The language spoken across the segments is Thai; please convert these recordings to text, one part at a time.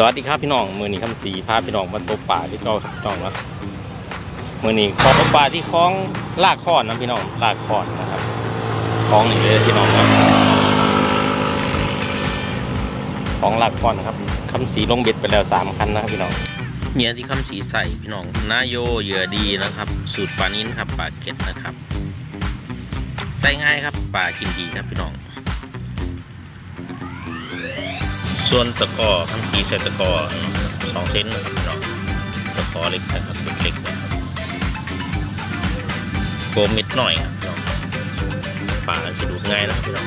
สวัสดีครับพี่น้องมือนี้คำสีพาพี่น้องมาตกป่าที่เก่าพี่น้องนะมือนี้ขอตกป่าที่คลองลากคอนนะพี่น้องลากคอนนะครับคลองนี่เลยพี่น้องนะคลองลากคอนครับคำสีลงเบ็ดไปแล้วสามคันนะครับพี่น้องเหยื่อที่คำสีใส่พี่น้องนาโยเหยื่อดีนะครับ สูตรปลานิ้นครับปลาเก็ดนะครับ ใส่ง่ายครับปลากินดีครับพี่น้อง ส่วนตะกอทั้งสีใส่ตะกอสองเซนนะครับเนาะตะกอเล็กนะครับเล็กๆนะครับโกมเม็ดหน่อยครับเนาะป่าสะดวกง่ายนะครับพี่น้อง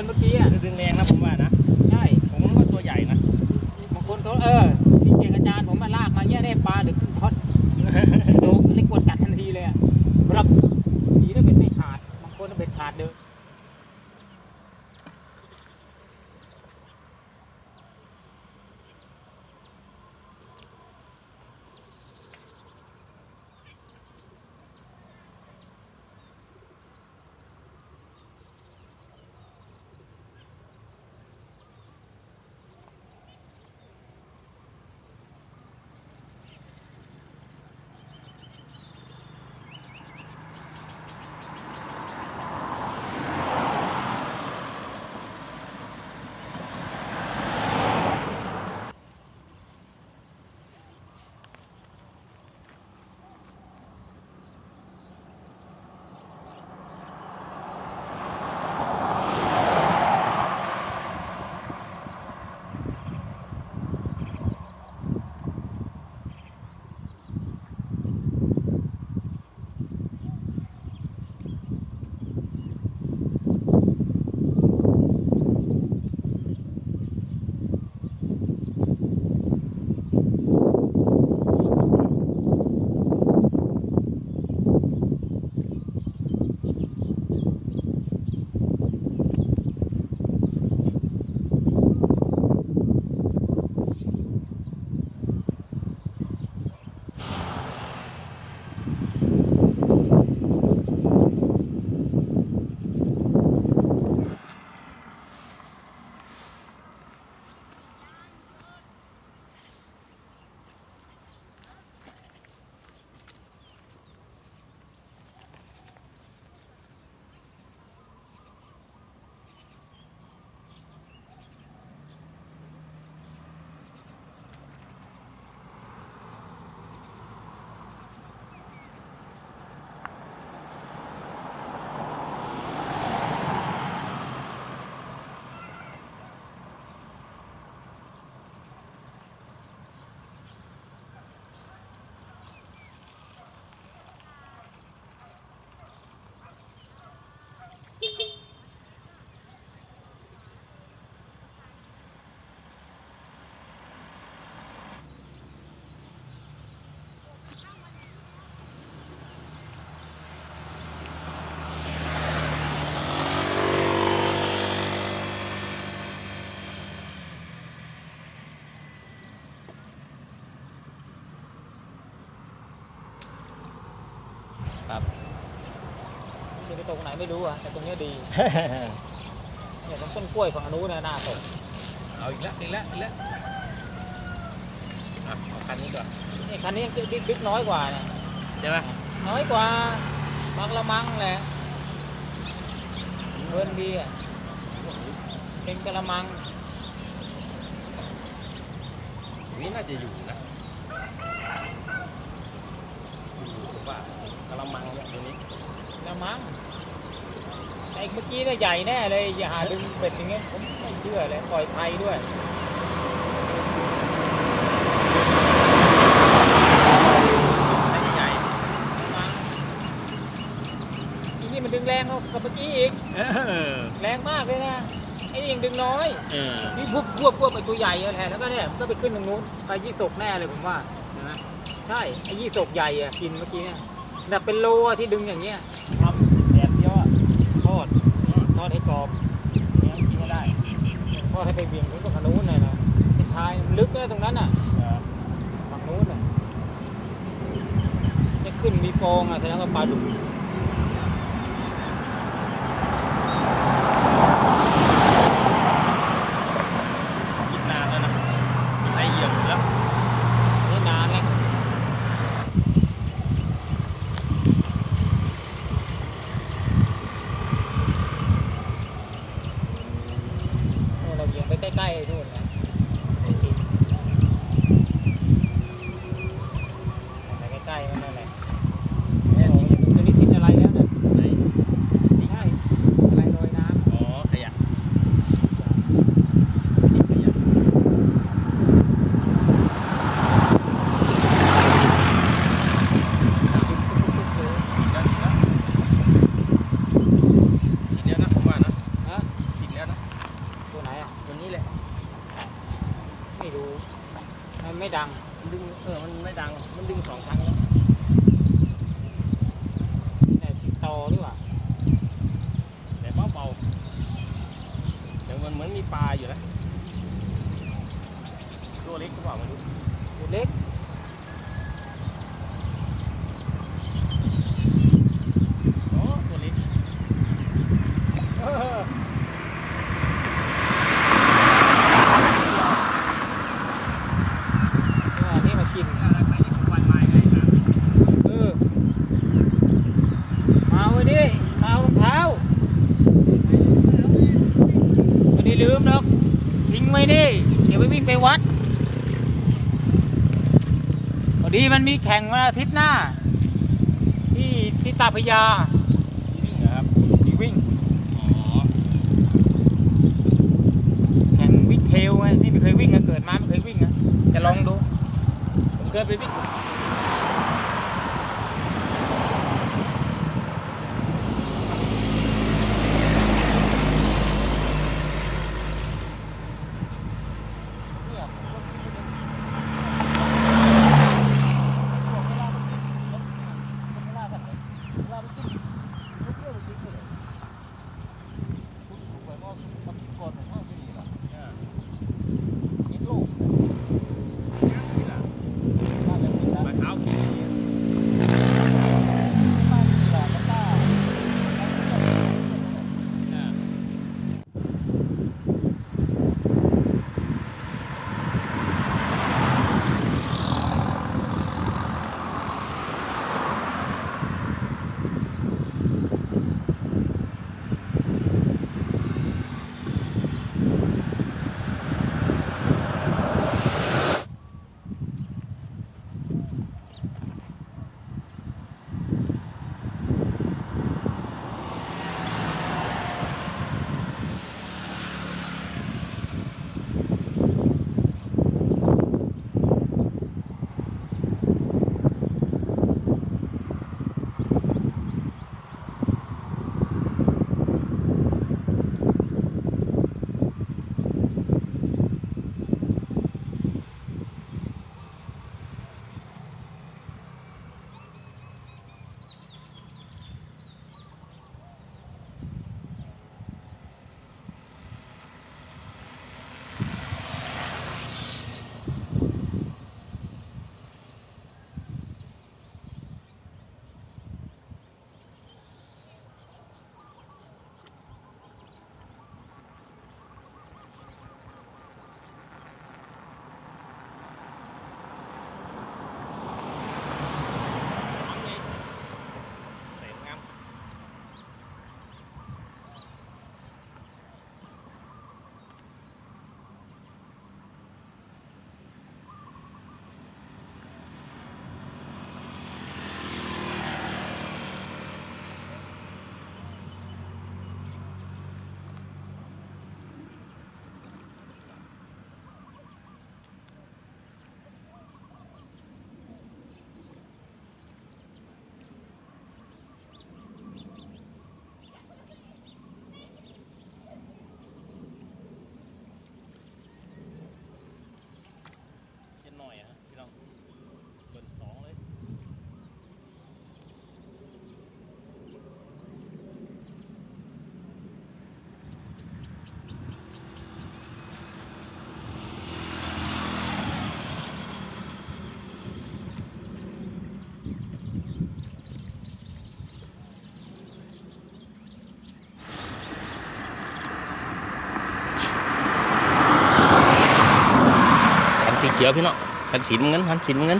นเมื่อกี้อะดึงแรงนะ จะไปตกไหนไม่รู้อะแต่ตรงเนี้ยดี เนี่ยตรงต้นกล้วยฝั่งอนุเนี่ยน่าตกเอาอีกแล้วอีกแล้วอีกแล้วอะเอาคันนี้ก่อนนี่คันนี้บิ๊กบิ๊กน้อยกว่าเนี่ยใช่ไหมน้อยกว่าบางละมังแหละเงินดีอะเป็นกระมังนี่น่าจะอยู่นะอยู่หรือว่ากระมังเนี่ยตัวนี้กระมังไอ้เมื่อกี้เนี่ยใหญ่แน่เลย อย่าหาดึงเป็ดอย่างเงี้ยผมไม่เชื่อเลยปล่อยไทยด้วยน่าจะใหญ่กระมังอีนี่มันดึงแรงกว่าเมื่อกี้อีก เออแรงมากเลยนะไอ้นี่ยังดึงน้อยเออนี่พวบพวบพวบไปตัวใหญ่อะแหละแล้วก็เนี่ยมันก็ไปขึ้นตรงนู้นไปยี่สกแน่เลยผมว่าเห็นไหมใช่ไอ้ยี่สกใหญ่อะกินเมื่อกี้เนี่ยแบบเป็นโลอะที่ดึงอย่างเงี้ยทำแดดเดียวอะทอด ทอดให้กรอบเนี่ยกินไม่ได้ทอดให้ไปเบี่ยงถึงตรงนู้นเลยนะเป็นชายมันลึกเลยตรงนั้นอะฝั่งนู้นอะจะขึ้นมีฟองอะแสดงว่าปลาดุกกินนานแล้วนะมีใครเหยียบอยู่แล้ว นี่นานแล้วโอ้เราเบี่ยงไปใกล้ๆไอ้นู่นนะไอ้ที่ไปใกล้ๆมันนั่นแหละโอ้ยมันจะไม่คิดอะไรแล้วนะ ไหน ไม่ใช่อะไรลอยน้ำ อ๋อขยะขยะอีกแล้วอีกแล้วอีกแล้วนะผมว่านะ ฮะ อีกแล้วนะ ตัวไหนอะ ตัวนี้แหละ ไม่รู้ มันไม่ดังมันดึงเออมันไม่ดัง มันดึงสองครั้งแล้วแต่ติดต่อหรือเปล่าแต่เบาเบาๆแต่มันเหมือนมีปลาอยู่นะตัวเล็กหรือเปล่าไม่รู้ตัวเล็ก อ๋อตัวเล็ก เออเนี่ยนี่มากิน ไปที่ทุกวันไม้ไงนะ เออ มาวันนี้มาเอารองเท้าไม่ได้ลืมหรอก ทิ้งไว้ดิ เดี๋ยวไปวิ่งไปวัดพอดีมันมีแข่งวันอาทิตย์หน้า ที่ที่ตาพระยาวิ่งเหรอครับที่วิ่งอ๋อแข่งวิ่งเทลไงนี่ไม่เคยวิ่งอะเกิดมาไม่เคยวิ่งอะจะลองดู ผมเคยไปวิ่ง ขียวพี่น้องคันสีน้ำเงินคันสีน้ำเงิน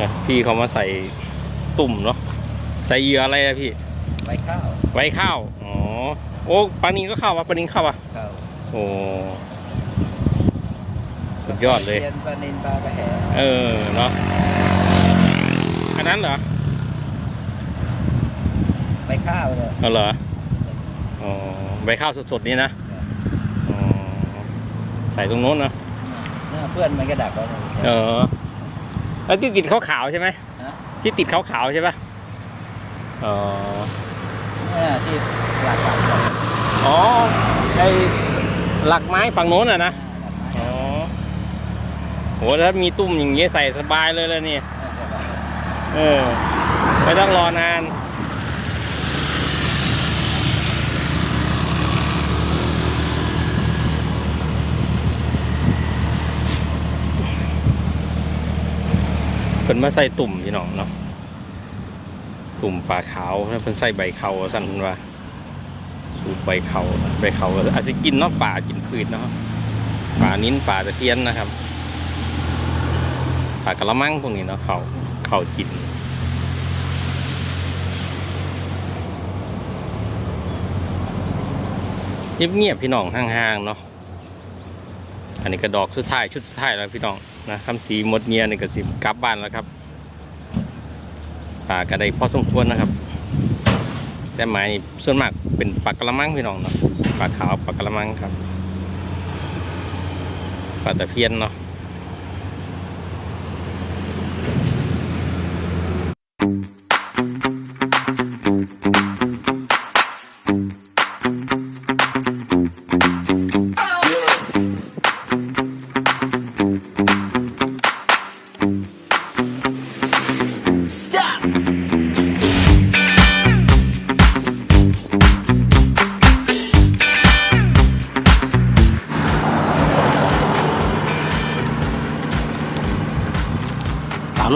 เนี่ยพี่เขามาใส่ตุ่มเนาะใส่เหยื่ออะไรอะพี่ใบข้าวไว้ข้าวอ๋อโอ้ปลานินก็เข้าวะปลานินเข้าวะข้าวโอ้สุดยอดเลยเทียนปลานินปลากระแหเออเนาะอันนั้นเหรอใบข้าวเลยเอาเหรออ๋อใบข้าวสดๆนี่นะอ๋อใส่ตรงโน้นนะเนี่ยเพื่อนมันก็ดักเราเนี่ย เออ แล้วที่ติดขาวๆใช่ไหมฮะ ที่ติดขาวๆใช่ปะอ๋อเนี่ยที่หลักหลักก่อนอ๋อไอหลักไม้ฝั่งโน้นอะนะอ๋อโหถ้ามีตุ้มอย่างเงี้ยใส่สบายเลยเลยนี่เออไม่ต้องรอนาน เพิ่นมาใส่ตุ่มพี่น้องเนาะตุ่มปลาขาวแล้วเพิ่นใส่ใบเขาสั่นเพิ่นว่า สูตรใบเขาใบเขาอาจจะกินเนาะป่ากินพืชเนาะป่านิ้นป่าตะเพียนนะครับป่ากระมังพวกนี้เนาะเขาเขากินเงียบๆพี่น้องห่างๆเนาะอันนี้ก็ดอกสุดท้ายชุดสุดท้ายแล้วพี่น้อง นะคำสีหมดเงียนี่ก็สิกลับบ้านแล้วครับป่าก็ได้พอสมควรนะครับ แต่หมายนี่ส่วนมากเป็นปลากระมังพี่น้องเนาะปลาขาวปลากระมังครับปลาตะเพียนเนาะ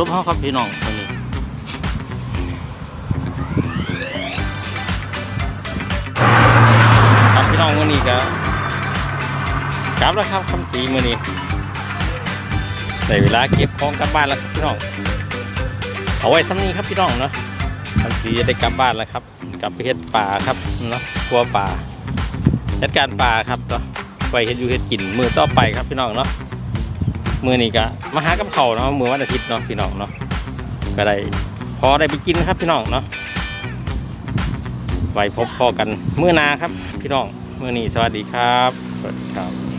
ตามเขาครับพี่น้องตัวนี้ครับพี่น้องวันนี้ก็กลับแล้วครับคำสีมือนี้ในเวลาเก็บของกลับบ้านแล้วครับพี่น้องเอาไว้ซ้ำนี้ครับพี่น้องเนาะคำสีจะได้กลับบ้านแล้วครับกลับไปเฮ็ดป่าครับเนาะครัวป่าจัดการป่าครับเนาะไปเฮ็ดอยู่เฮ็ดกินมือต่อไปครับพี่น้องเนาะ มือนี้ก็มาหากับเขาเนาะมือวันอาทิตย์เนาะพี่น้องเนาะก็ได้พอได้ไปกินครับพี่น้องเนาะไว้พบพอกันเมื่อนาครับ พี่น้องเมื่อนี้สวัสดีครับ สวัสดีครับ